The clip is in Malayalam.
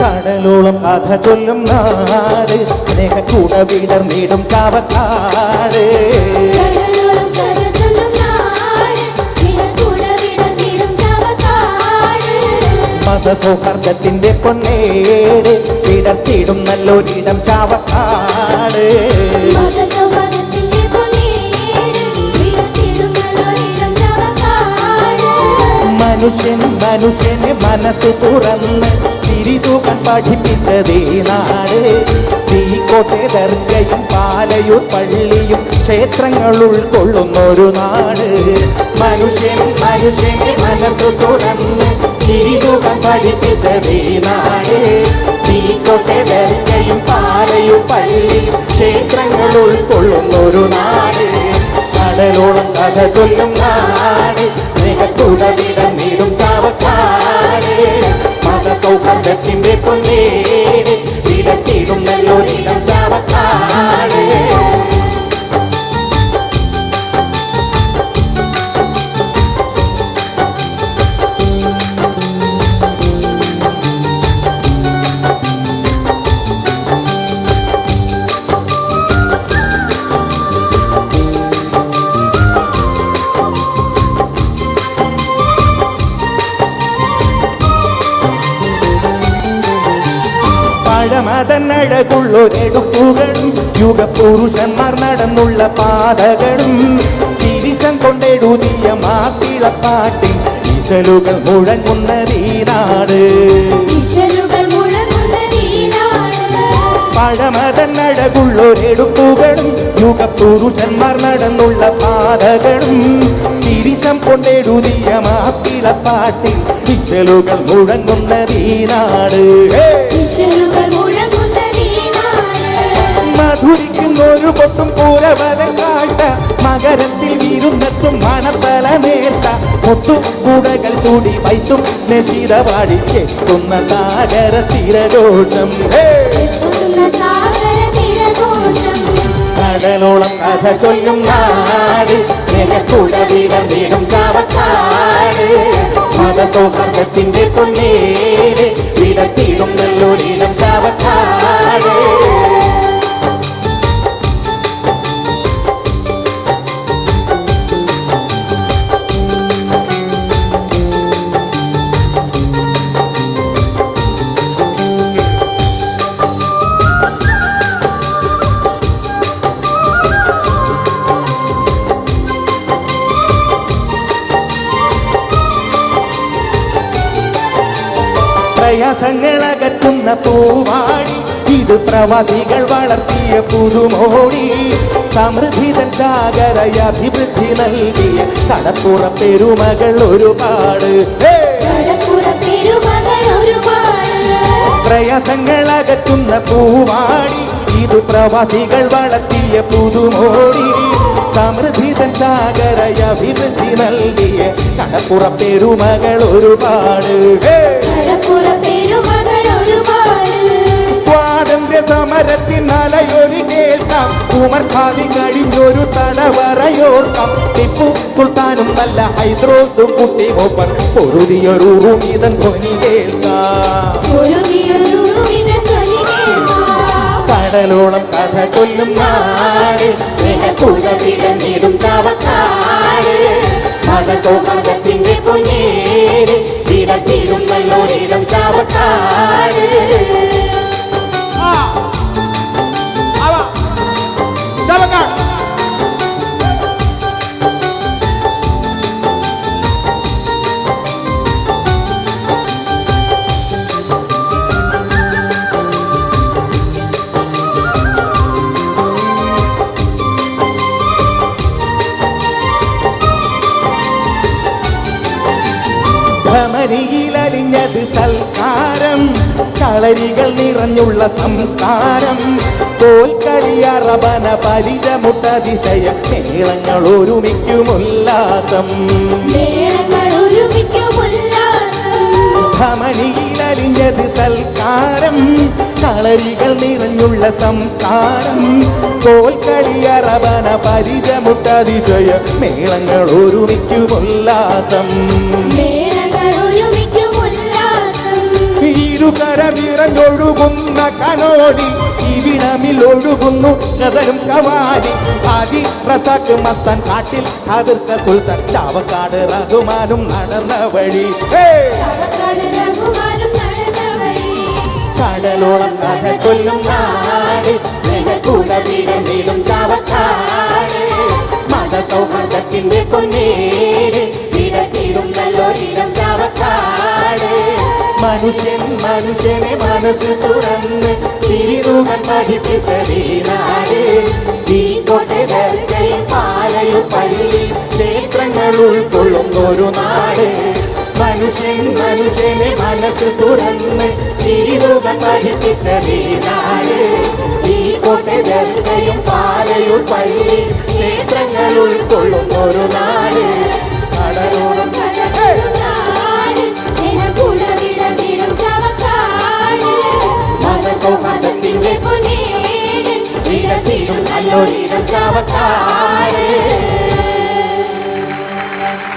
കടലോളം കഥ ചൊല്ലും നാട്. സ്നേഹ കൂട നാട് വിടർന്നിടും ചാവക്കാട്. മതസൗഹാർദ്ദത്തിന്റെ പൊന്നേട് വിടർത്തിടും നല്ലൊരിടം ചാവക്കാട്. മനുഷ്യൻ മനുഷ്യനെ മനസ്സ് തുറന്ന് ചിരിതൂക്കാൻ പഠിപ്പിച്ചതേ നാട്. തീക്കോട്ടെ ദർഗയും പാലയൂർ പള്ളിയും ക്ഷേത്രങ്ങൾ ഉൾക്കൊള്ളുന്നൊരു നാട്. മനുഷ്യൻ മനുഷ്യനെ മനസ്സ് തുറന്ന് ചിരിതൂക്കാൻ പഠിപ്പിച്ചതേ നാട്. തീക്കോട്ടെ ദർഗയും പാലയൂർ പള്ളിയും ക്ഷേത്രങ്ങൾ ഉൾക്കൊള്ളുന്നൊരു നാട്. കടലോളം കഥ ചൊല്ലും നാട്. സ്നേഹത്തുടവിടം നീടും ചാവക്കാട്. മതസൗഹാർദ്ദത്തിന്റെ പൊന്നേ വിടത്തിടും നല്ലൊരിടം പഴമതന്നഴകുള്ളൊരെടുപ്പുകളും യുഗപുരുഷന്മാർ നടന്നുള്ള പാതകളും തിരിശം കൊണ്ടെഴുതിയ മാപ്പിളപ്പാട്ടിൽ ഈശലുകൾ മുഴങ്ങുന്ന നീനാട് പഴമതനഴകുള്ളൊരെടുപ്പുകളും യുഗപുരുഷന്മാർ നടന്നുള്ള പാതകളും തിരിശം കൊണ്ടെഴുതിയ മാപ്പിളപ്പാട്ടിൽ ഇശലുകൾ മുഴങ്ങുന്ന നീനാട് ഹേ! മധുരിക്കുന്നൊരു കൊട്ടും പൂരവതൻ കാഴ്ച മകരത്തിൽ വീരുന്നെത്തും മണത്തല നേർത്ത പൊത്തും കൂടകൾ ചൂടി വൈത്തും നശീത പാടി ഹേ! സാഗര തിരഘോഷം കടലോളം കഥ ചൊല്ലും നാട്. ചാവക്കാട്. മതസൗഹാർദ്ദത്തിന്റെ നല്ലൊരിടം ചാവക്കാട്. പ്രയാസങ്ങളകറ്റുന്ന പൂവാടി. ഇത് പ്രവാസികൾ വളർത്തിയ പുതുമോടി. സമൃദ്ധിതൻ ചാകരയ അഭിവൃദ്ധി നൽകിയ കടപ്പുറ പെരുമകൾ ഒരുപാട്. പ്രയാസങ്ങളകറ്റുന്ന പൂവാടി. ഇത് പ്രവാസികൾ വളർത്തിയ പുതുമോടി. സമൃദ്ധിതൻ ചാകരയ അഭിവൃദ്ധി നൽകിയ കടപ്പുറ പെരുമകൾ ഒരുപാട്. ഉമർ ഖാദി കഴിഞ്ഞൊരു തടവറയോർക്കം. ടിപ്പു സുൽത്താനും നല്ല ഹൈദ്രോസ് കുട്ടി മൂപ്പർ പൊരുതിയൊരു ഉറുമിതൻ ധ്വനി കേൾക്കാം. കടലോളം കഥ കൊല്ലും നാട്. സ്നേഹക്കുടവിടന്നിടും ചാവക്കാട്. മതസൗഹാർദ്ദത്തിന്റെ പൊന്നേര് വിടത്തിടും നല്ലോരിടം ചാവക്കാട്. ഭ്രമരിയിലലിഞ്ഞത് സൽക്കാരം. കളരികൾ നിറഞ്ഞുള്ള സംസ്കാരം. തോൽക്കളിയറബന പരിതമുട്ടതിശയ മേളങ്ങൾ ഒരുമിക്കുമുല്ലാസം ഉല്ലാസം. ഭ്രമണിയിലലിഞ്ഞത് സൽക്കാരം. കളരികൾ നിറഞ്ഞുള്ള സംസ്കാരം. തോൽക്കളിയറബന പരിചമുട്ടതിശയ മേളങ്ങൾ ഒരുമിക്കും ഇരുകര നിറഞ്ഞൊഴുകുന്ന കനോടി ഇവിടമിൽ ഒഴുകുന്നു ഗതലും കവാലി. ഹാജി റസാക്ക് മസ്താൻ കാട്ടിൽ അതിർത്ത സുൽത്താൻ. ചാവക്കാട് റഹ്മാനും നടന്ന വഴി. കടലോളം കഥ കൊല്ലും നാട്. സ്നേഹകുലവിടം ചാവക്കാട്. മതസൗഹാർദ്ദത്തിന്റെ പൊന്നേര് വിടത്തിടും നല്ലൊരിടം ചാവക്കാട്. മനുഷ്യൻ മനുഷ്യനെ മനസ്സ് തുറന്ന് ചിരിതൂകൻ പഠിപ്പിച്ച നീനാട് കൊട്ടയും പാലയും പള്ളി ക്ഷേത്രങ്ങൾ ഉൾക്കൊള്ളുന്നൊരു നാട്. മനുഷ്യൻ മനുഷ്യനെ മനസ്സ് തുറന്ന് ചിരിതുക പഠിപ്പിച്ച നീനാട് ഈ കൊട്ടയും പാലയും പള്ളി ക്ഷേത്രങ്ങൾ ഉൾക്കൊള്ളുന്നൊരു നാട്. കടലോളം என்னுயிரும் சாவக்காடு